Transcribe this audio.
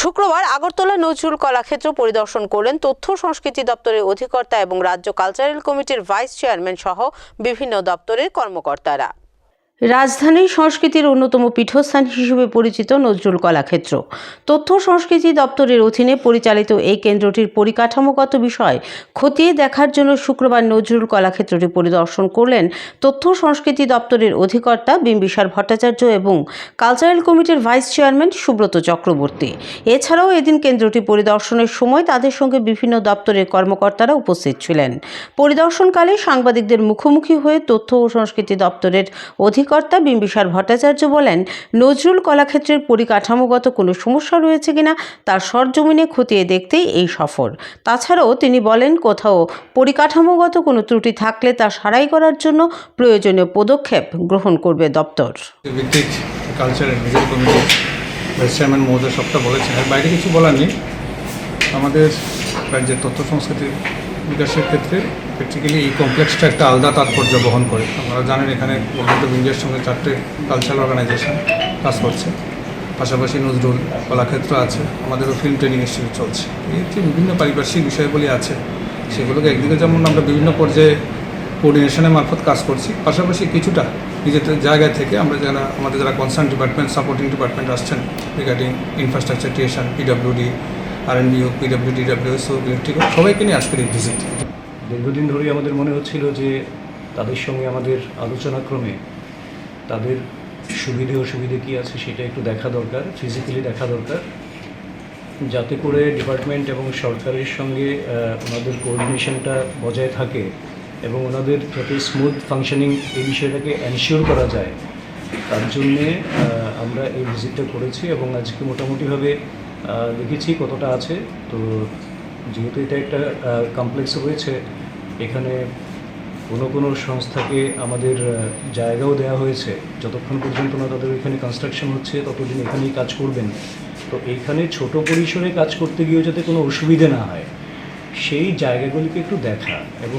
শুক্রবার আগরতলা নজরুল কলাক্ষেত্র পরিদর্শন করলেন তথ্য সংস্কৃতি দপ্তরের অধিকর্তা এবং রাজ্য কালচারাল কমিটির ভাইস চেয়ারম্যান সহ বিভিন্ন দপ্তরের কর্মকর্তারা। রাজধানীর সংস্কৃতির অন্যতম পীঠস্থান হিসেবে পরিচিত নজরুল কলাক্ষেত্র। তথ্য সংস্কৃতি দপ্তরের অধীনে পরিচালিত এই কেন্দ্রটির পরিকাঠামোগত বিষয় খতিয়ে দেখার জন্য শুক্রবার নজরুল কলাক্ষেত্রটি পরিদর্শন করলেন তথ্য সংস্কৃতি দপ্তরের অধিকর্তা বিম্বিসার ভট্টাচার্য এবং কালচারাল কমিটির ভাইস চেয়ারম্যান সুব্রত চক্রবর্তী। এছাড়াও এদিন কেন্দ্রটি পরিদর্শনের সময় তাদের সঙ্গে বিভিন্ন দপ্তরের কর্মকর্তারা উপস্থিত ছিলেন। পরিদর্শনকালে সাংবাদিকদের মুখোমুখি হয়ে তথ্য ও সংস্কৃতি দপ্তরের অধিকর্তা বিম্বিসার ভট্টাচার্য বলেন, নজরুল কলাক্ষেত্রের পরিকাঠামোগত কোনো সমস্যা রয়েছে কিনা তার সরজমিনে খতিয়ে দেখতেই এই সফর। তাছাড়াও তিনি বলেন, কোথাও পরিকাঠামোগত কোনো ত্রুটি থাকলে তা সারাই করার জন্য প্রয়োজনীয় পদক্ষেপ গ্রহণ করবে দপ্তর। সবটা বলেছেন। বাইরে কিছু বলার নেই। আমাদের রাজ্যের তথ্য বিকাশের ক্ষেত্রে প্র্যাকটিক্যালি এই কমপ্লেক্সটা একটা আলাদা তাৎপর্য বহন করে। আপনারা জানেন এখানে গোবিন্দ ইন্ডিয়ার সঙ্গে চারটে কালচারাল অর্গানাইজেশন কাজ করছে। পাশাপাশি নজরুল কলাক্ষেত্র আছে, আমাদেরও ফিল্ম ট্রেনিং ইনস্টিটিউট চলছে। এই যে বিভিন্ন পারিপার্শ্বিক বিষয়গুলি আছে, সেগুলোকে একদিকে যেমন আমরা বিভিন্ন পর্যায়ে কোঅর্ডিনেশনের মারফত কাজ করছি, পাশাপাশি কিছুটা নিজেদের জায়গা থেকে আমরা যারা, আমাদের যারা কনসার্ন ডিপার্টমেন্ট সাপোর্টিং ডিপার্টমেন্ট আসছেন রিগার্ডিং ইনফ্রাস্ট্রাকচার ক্রিয়েশন পিডাব্লিউডি আর N BO PWD WSO electric সবাইকে নিয়ে আজকের এই ভিজিট দীর্ঘদিন ধরেই আমাদের মনে হচ্ছিল যে তাদের সঙ্গে আমাদের আলোচনাক্রমে তাদের সুবিধে অসুবিধে কী আছে সেটা একটু দেখা দরকার ফিজিক্যালি দেখা দরকার। যাতে করে ডিপার্টমেন্ট এবং সরকারের সঙ্গে ওনাদের কোঅর্ডিনেশনটা বজায় থাকে এবং ওনাদের যাতে স্মুথ ফাংশনিং এই বিষয়টাকে এনশিওর করা যায়। তার জন্যে আমরা এই ভিজিটটা করেছি এবং আজকে মোটামুটিভাবে দেখেছি কতটা আছে। তো যেহেতু এটা একটা কমপ্লেক্স রয়েছে, এখানে কোনো কোনো সংস্থাকে আমাদের জায়গাও দেওয়া হয়েছে। যতক্ষণ পর্যন্ত না তাদের এখানে কনস্ট্রাকশন হচ্ছে, ততদিন এখানেই কাজ করবেন। তো এইখানে ছোট পরিসরে কাজ করতে গিয়েও যাতে কোনো অসুবিধে না হয়, সেই জায়গাগুলিকে একটু দেখা। এবং